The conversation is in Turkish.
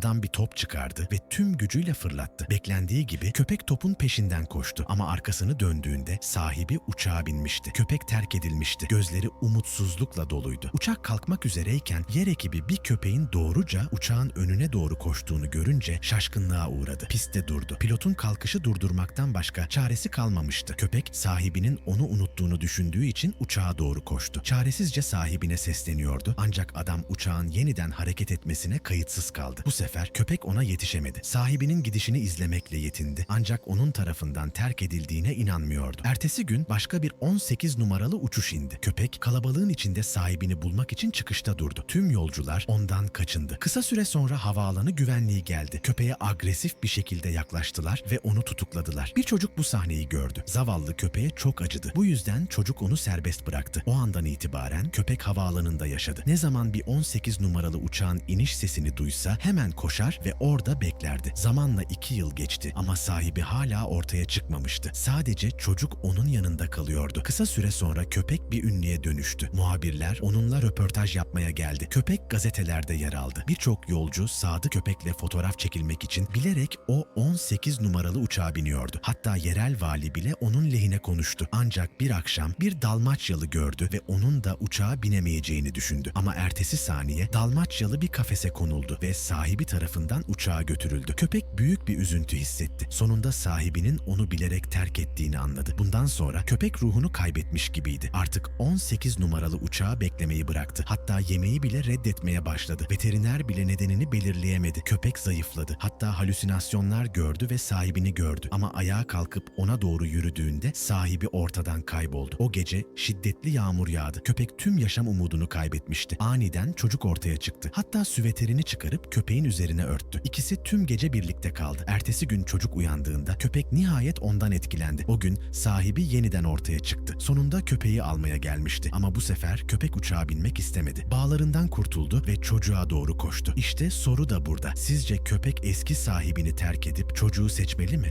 Adam bir top çıkardı ve tüm gücüyle fırlattı. Beklendiği gibi köpek topun peşinden koştu ama arkasını döndüğünde sahibi uçağa binmişti. Köpek terk edilmişti. Gözleri umutsuzlukla doluydu. Uçak kalkmak üzereyken yer ekibi bir köpeğin doğruca uçağın önüne doğru koştuğunu görünce şaşkınlığa uğradı. Pistte durdu. Pilotun kalkışı durdurmaktan başka çaresi kalmamıştı. Köpek sahibinin onu unuttuğunu düşündüğü için uçağa doğru koştu. Çaresizce sahibine sesleniyordu ancak adam uçağın yeniden hareket etmesine kayıtsız kaldı. Bu sefer köpek ona yetişemedi. Sahibinin gidişini izlemekle yetindi ancak onun tarafından terk edildiğine inanmıyordu. Ertesi gün başka bir 18 numaralı uçuş indi. Köpek kalabalığın içinde sahibini bulmak için çıkışta durdu. Tüm yolcular ondan kaçındı. Kısa süre sonra havaalanı güvenliği geldi. Köpeğe agresif bir şekilde yaklaştılar ve onu tutukladılar. Bir çocuk bu sahneyi gördü. Zavallı köpeğe çok acıdı. Bu yüzden çocuk onu serbest bıraktı. O andan itibaren köpek havaalanında yaşadı. Ne zaman bir 18 numaralı uçağın iniş sesini duysa hemen koşar ve orada beklerdi. Zamanla iki yıl geçti ama sahibi hala ortaya çıkmamıştı. Sadece çocuk onun yanında kalıyordu. Kısa süre sonra köpek bir ünlüye dönüştü. Muhabirler onunla röportaj yapmaya geldi. Köpek gazetelerde yer aldı. Birçok yolcu sadı köpekle fotoğraf çekilmek için bilerek o 18 numaralı uçağa biniyordu. Hatta yerel vali bile onun lehine konuştu. Ancak bir akşam bir Dalmaçyalı gördü ve onun da uçağa binemeyeceğini düşündü. Ama ertesi saniye Dalmaçyalı bir kafese konuldu ve sahibi tarafından uçağa götürüldü. Köpek büyük bir üzüntü hissetti. Sonunda sahibinin onu bilerek terk ettiğini anladı. Bundan sonra köpek ruhunu kaybetmiş gibiydi. Artık 18 numaralı uçağı beklemeyi bıraktı. Hatta yemeği bile reddetmeye başladı. Veteriner bile nedenini belirleyemedi. Köpek zayıfladı. Hatta halüsinasyonlar gördü ve sahibini gördü. Ama ayağa kalkıp ona doğru yürüdüğünde sahibi ortadan kayboldu. O gece şiddetli yağmur yağdı. Köpek tüm yaşam umudunu kaybetmişti. Aniden çocuk ortaya çıktı. Hatta süveterini çıkarıp köpeğin üzerine örttü. İkisi tüm gece birlikte kaldı. Ertesi gün çocuk uyandığında köpek nihayet ondan etkilendi. O gün sahibi yeniden ortaya çıktı. Sonunda köpeği almaya gelmişti. Ama bu sefer köpek uçağa binmek istemedi. Bağlarından kurtuldu ve çocuğa doğru koştu. İşte soru da burada. Sizce köpek eski sahibini terk edip çocuğu seçmeli mi?